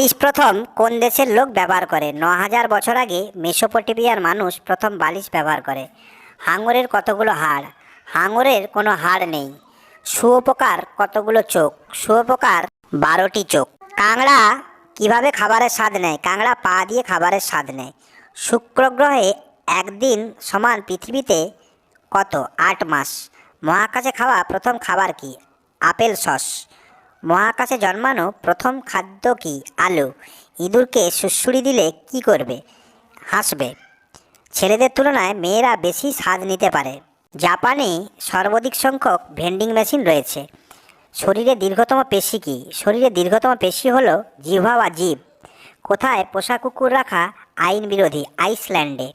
বালিশ প্রথম কোন দেশের লোক ব্যবহার করে? ন হাজার বছর আগে মেসোপটেমিয়ার মানুষ প্রথম বালিশ ব্যবহার করে। হাঙরের কতগুলো হাড়? হাঙরের কোনো হাড় নেই। শুয়োপোকার কতগুলো চোখ? শুয়োপোকার বারোটি চোখ। কাংড়া কীভাবে খাবারের স্বাদ নেয়? কাংড়া পা দিয়ে খাবারের স্বাদ নেয়। শুক্র গ্রহে একদিন সমান পৃথিবীতে কত? আট মাস। মহাকাশে খাওয়া প্রথম খাবার কি? Apple sauce. মহাকাশে জন্মানো প্রথম খাদ্য কি? আলু। ইঁদুরকে সুড়সুড়ি দিলে কি করবে? হাসবে। ছেলেদের তুলনায় মেয়েরা বেশি স্বাদ নিতে পারে। জাপানে সর্বাধিক সংখ্যক ভেন্ডিং মেশিন রয়েছে। শরীরে দীর্ঘতম পেশি কি? শরীরে দীর্ঘতম পেশি হলো জিহ্বা বা জীব কোথায় পোষা কুকুর রাখা আইন বিরোধী? আইসল্যান্ডে।